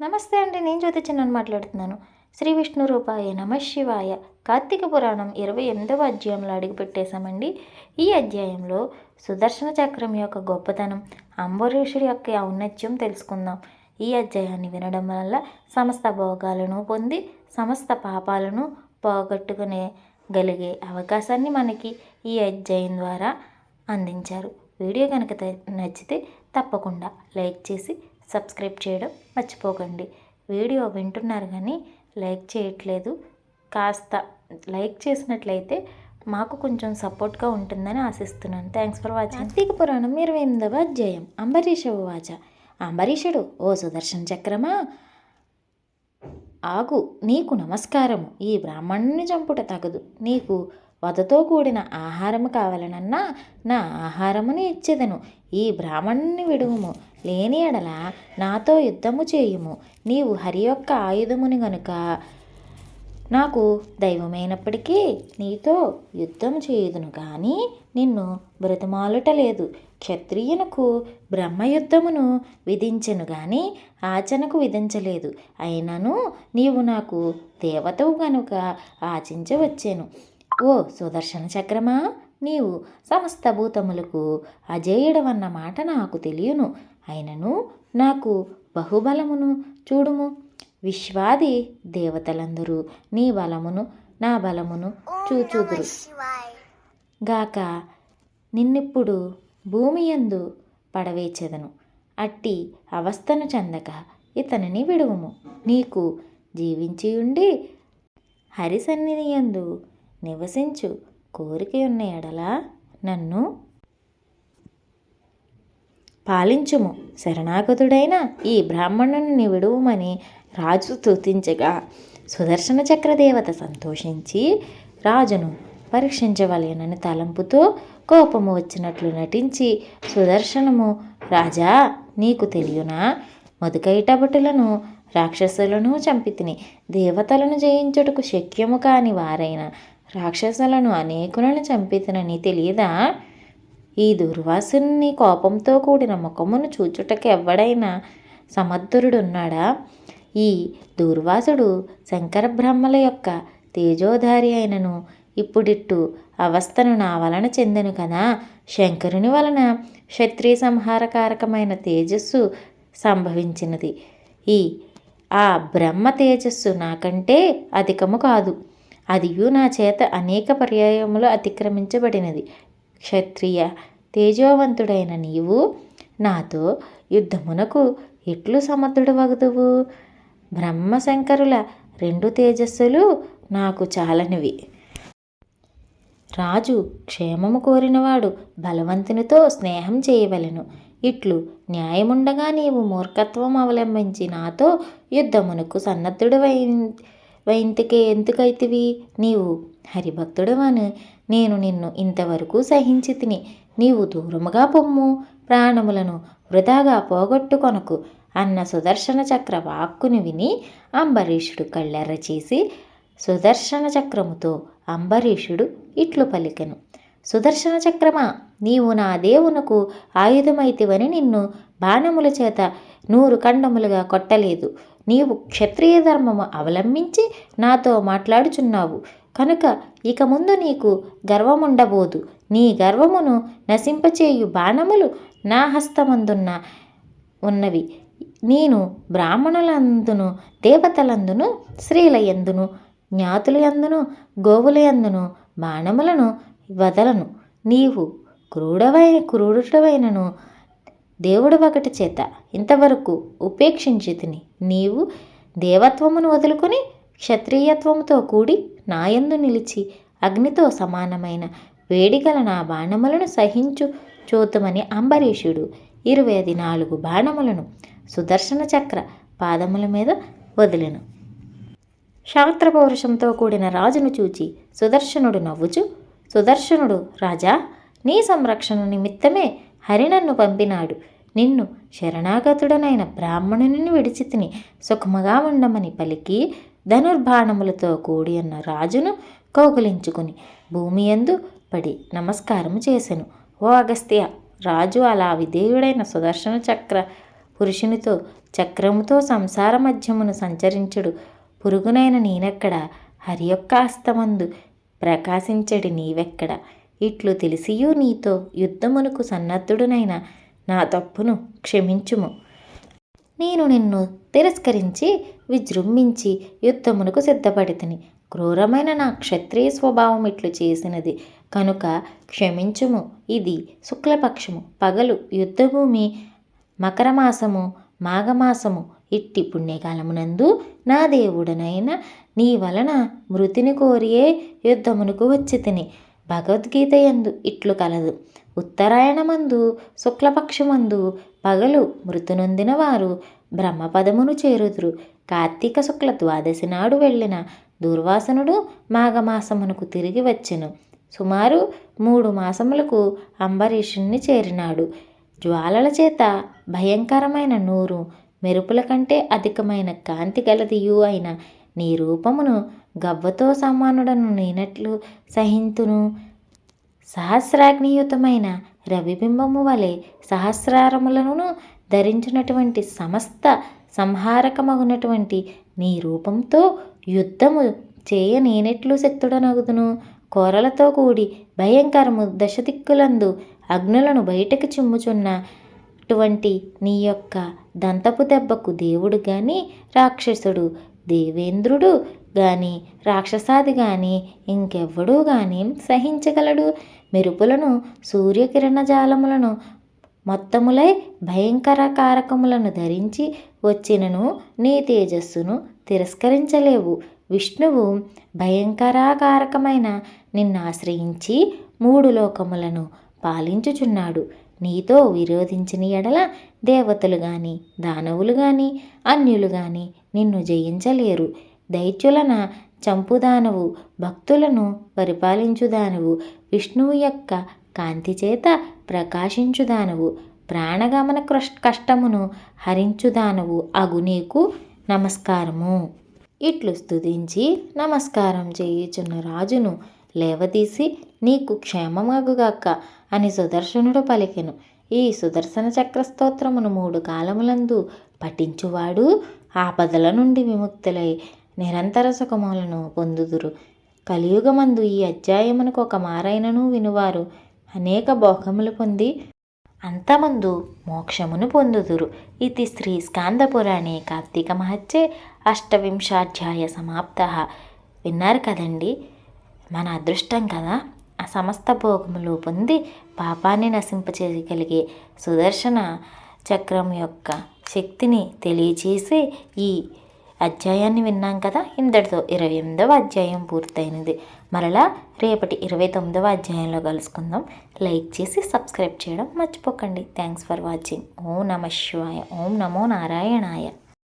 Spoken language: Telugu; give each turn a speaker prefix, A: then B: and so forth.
A: నమస్తే అండి నేను జ్యోతి చిన్నని మాట్లాడుతున్నాను. శ్రీ విష్ణు రూపాయ నమ శివాయ. కార్తీక పురాణం ఇరవై ఎనిమిదవ అధ్యాయంలో అడుగుపెట్టేశామండి. ఈ అధ్యాయంలో సుదర్శన చక్రం యొక్క గొప్పతనం అంబరీషుడి యొక్క ఔన్నత్యం తెలుసుకుందాం. ఈ అధ్యాయాన్ని వినడం వల్ల సమస్త భోగాలను పొంది సమస్త పాపాలను పోగొట్టుకునే గలిగే అవకాశాన్ని మనకి ఈ అధ్యాయం ద్వారా అందించారు. వీడియో కనుక నచ్చితే తప్పకుండా లైక్ చేసి సబ్స్క్రైబ్ చేయడం మర్చిపోకండి. వీడియో వింటున్నారు కానీ లైక్ చేయట్లేదు. కాస్త లైక్ చేసినట్లయితే మాకు కొంచెం సపోర్ట్గా ఉంటుందని ఆశిస్తున్నాను. Thanks for watching. కార్తీక పురాణం ఇరవై ఎనిమిదవ అధ్యాయం. అంబరీష వాచ అంబరీషుడు ఓ సుదర్శన చక్రమా! ఆగు నీకు నమస్కారము. ఈ బ్రాహ్మణుని చంపుట తగదు. నీకు వదతో కూడిన ఆహారము కావాలనన్నా నా ఆహారముని ఇచ్చేదను. ఈ బ్రాహ్మణుని విడువము. లేని ఎడల నాతో యుద్ధము చేయుము. నీవు హరి యొక్క ఆయుధముని గనుక నాకు దైవమైనప్పటికీ నీతో యుద్ధం చేయుదును కానీ నిన్ను బ్రతిమాలుట లేదు. క్షత్రియునకు బ్రహ్మయుద్ధమును విధించెను గాని ఆచనకు విధించలేదు. అయినను నీవు నాకు దేవతవు గనుక ఆచించవచ్చాను. ఓ సుదర్శన చక్రమా! నీవు సమస్త భూతములకు అజేయుడవన్న మాట నాకు తెలియను. అయినను నాకు బహుబలమును చూడుము. విశ్వాది దేవతలందరూ నీ బలమును నా బలమును చూచుదురు. గాక నిన్నిప్పుడు భూమి యందు పడవేచెదను. అట్టి అవస్థను చెందక ఇతనిని విడువుము. నీకు జీవించి ఉండి హరి యందు నివసించు కోరిక ఉన్న ఎడల నన్ను పాలించుము. శరణాగతుడైన ఈ బ్రాహ్మణుని విడువమని రాజు స్తుతించగా సుదర్శన చక్రదేవత సంతోషించి రాజును పరీక్షించవలెనని తలంపుతో కోపము వచ్చినట్లు నటించి సుదర్శనము రాజా నీకు తెలియనా? మధుకైటభటులను రాక్షసులను చంపితిని. దేవతలను జయించుటకు శక్యము కాని వారైన రాక్షసులను అనేకులను చంపితినని తెలియదా? ఈ దుర్వాసుని కోపంతో కూడిన ముఖమును చూచుటకు ఎవడైనా సమర్థుడున్నాడా ఈ దూర్వాసుడు శంకర బ్రహ్మల యొక్క తేజోధారి అయినను ఇప్పుడిట్టు అవస్థను నా వలన చెందెను కదా? శంకరుని వలన క్షత్రియ సంహారకారకమైన తేజస్సు సంభవించినది. ఈ ఆ బ్రహ్మ తేజస్సు నాకంటే అధికము కాదు. అదియు నా చేత అనేక పర్యాయములు అతిక్రమించబడినది. క్షత్రియ తేజోవంతుడైన నీవు నాతో యుద్ధమునకు ఎట్లు సమర్థుడు వగదువు బ్రహ్మశంకరుల రెండు తేజస్సులు నాకు చాలనివి. రాజు క్షేమము కోరినవాడు బలవంతునితో స్నేహం చేయవలెను. ఇట్లు న్యాయముండగా నీవు మూర్ఖత్వం అవలంబించి నాతో యుద్ధమునకు సన్నద్ధుడు వైంతికే ఎందుకైతివి నీవు? హరిభక్తుడవని. నేను నిన్ను ఇంతవరకు సహించి తిని నీవు దూరముగా పొమ్ము. ప్రాణములను వృధాగా పోగొట్టుకొనకు. అన్న సుదర్శన చక్ర వాక్కుని విని అంబరీషుడు కళ్ళెర్ర చేసి సుదర్శన చక్రముతో అంబరీషుడు ఇట్లు పలికెను. సుదర్శన చక్రమా నీవు నా దేవునకు ఆయుధమైతివని నిన్ను బాణముల చేత నూరు ఖండములుగా కొట్టలేదు. నీవు క్షత్రియ ధర్మము అవలంబించి నాతో మాట్లాడుచున్నావు. కనుక ఇక ముందు నీకు గర్వముండబోదు. నీ గర్వమును నశింపచేయు బాణములు నా హస్తమందున్న ఉన్నవి. నేను బ్రాహ్మణులందును దేవతలందును స్త్రీలయందును జ్ఞాతులయందును గోవులయందును బాణములను వదలను. నీవు క్రూడవై క్రూరుడవైనను దేవుడు ఒకటి చేత ఇంతవరకు ఉపేక్షించి తిని నీవు దేవత్వమును వదులుకొని క్షత్రియత్వముతో కూడి నాయందు నిలిచి అగ్నితో సమానమైన వేడిగల నా బాణములను సహించు చూతుమని అంబరీషుడు ఇరవై ఐదు నాలుగు బాణములను సుదర్శన చక్ర పాదముల మీద వదిలెను. శాస్త్ర పౌరుషంతో కూడిన రాజును చూచి సుదర్శనుడు నవ్వుచు సుదర్శనుడు రాజా నీ సంరక్షణ నిమిత్తమే హరి నన్ను పంపినాడు. నిన్ను శరణాగతుడనైన బ్రాహ్మణుని విడిచితిని సుఖముగా ఉండమని పలికి ధనుర్బాణములతో కూడి ఉన్న రాజును కౌగులించుకుని భూమి యందు పడి నమస్కారము చేసెను. ఓ అగస్త్య రాజు అలా విధేయుడైన సుదర్శన చక్ర పురుషునితో చక్రముతో సంసార మధ్యమును సంచరించుడు. పురుగునైన నేనెక్కడ? హరి యొక్క హస్తమందు ప్రకాశించడి నీవెక్కడ? ఇట్లు తెలిసియు నీతో యుద్ధమునకు సన్నద్ధుడునైన నా తప్పును క్షమించుము. నేను నిన్ను తిరస్కరించి విజృంభించి యుద్ధమునకు సిద్ధపడితిని. క్రూరమైన నా క్షత్రియ స్వభావం ఇట్లు చేసినది. కనుక క్షమించుము. ఇది శుక్లపక్షము. పగలు యుద్ధభూమి మకరమాసము మాఘమాసము ఇట్టి పుణ్యకాలమునందు నా దేవుడనైన నీ వలన మృతిని కోరియే యుద్ధమునకు వచ్చి తిని భగవద్గీత యందు ఇట్లు కలదు. ఉత్తరాయణమందు శుక్లపక్షమందు పగలు మృతునొందిన వారు బ్రహ్మపదమును చేరుదురు. కార్తీక శుక్ల ద్వాదశి నాడు వెళ్ళిన దుర్వాసనుడు మాఘమాసమునకు తిరిగి వచ్చెను. సుమారు మూడు మాసములకు అంబరీషుణ్ణి చేరినాడు. జ్వాలల చేత భయంకరమైన నూరు మెరుపుల కంటే అధికమైన కాంతి గలదియు అయిన నీ రూపమును గవ్వతో సమానుడను నేనట్లు సహింతును. సహస్రాగ్నియుతమైన రవిబింబము వలె సహస్రారములను ధరించినటువంటి సమస్త సంహారకమగునటువంటి నీ రూపంతో యుద్ధము చేయ నేనెట్లు శక్తుడనగుదును. కోరలతో కూడి భయంకరము దశదిక్కులందు అగ్నులను బయటకు చిమ్ముచున్న అటువంటి నీ యొక్క దంతపు దెబ్బకు దేవుడు గాని రాక్షసుడు దేవేంద్రుడు గాని రాక్షసాది గాని ఇంకెవ్వడూ గాని సహించగలడు. మెరుపులను సూర్యకిరణ జాలములను మొత్తములై భయంకర కారకములను ధరించి వచ్చినను నీ తేజస్సును తిరస్కరించలేవు. విష్ణువు భయంకరాకారకమైన నిన్ను ఆశ్రయించి మూడు లోకములను పాలించుచున్నాడు. నీతో విరోధించిన ఎడల దేవతలు గాని దానవులు గాని అన్యులు గాని నిన్ను జయించలేరు. దైత్యులన చంపుదానవు భక్తులను పరిపాలించుదానవు విష్ణువు యొక్క కాంతి చేత ప్రకాశించుదానవు ప్రాణగమన కష్టమును హరించుదానవు అగు నీకు నమస్కారము. ఇట్లు స్తుతించి నమస్కారం చేయుచున్న రాజును లేవదీసి నీకు క్షేమమాగుగాక అని సుదర్శనుడు పలికెను. ఈ సుదర్శన చక్ర స్తోత్రమును మూడు కాలములందు పఠించువాడు ఆపదల నుండి విముక్తులై నిరంతర సుఖములను పొందుదురు. కలియుగమందు ఈ అధ్యాయమునకు ఒక మారైనను వినువారు. అనేక భోగములు పొంది అంతమందు మోక్షమును పొందుదురు. ఇది శ్రీ స్కాందపురాణే కార్తీక మహత్యే అష్టవింశాధ్యాయ సమాప్త. విన్నారు కదండి? మన అదృష్టం కదా. ఆ సమస్త భోగములు పొంది పాపాన్ని నశింపచేయగలిగే సుదర్శన చక్రం యొక్క శక్తిని తెలియచేసి ఈ అధ్యాయాన్ని విన్నాం కదా. ఇంతటితో ఇరవై ఎనిమిదవ అధ్యాయం పూర్తయినది. మరలా రేపటి ఇరవై తొమ్మిదవ అధ్యాయంలో కలుసుకుందాం. లైక్ చేసి సబ్స్క్రైబ్ చేయడం మర్చిపోకండి. Thanks for watching. ఓం నమ శివాయ. ఓం నమో నారాయణాయ.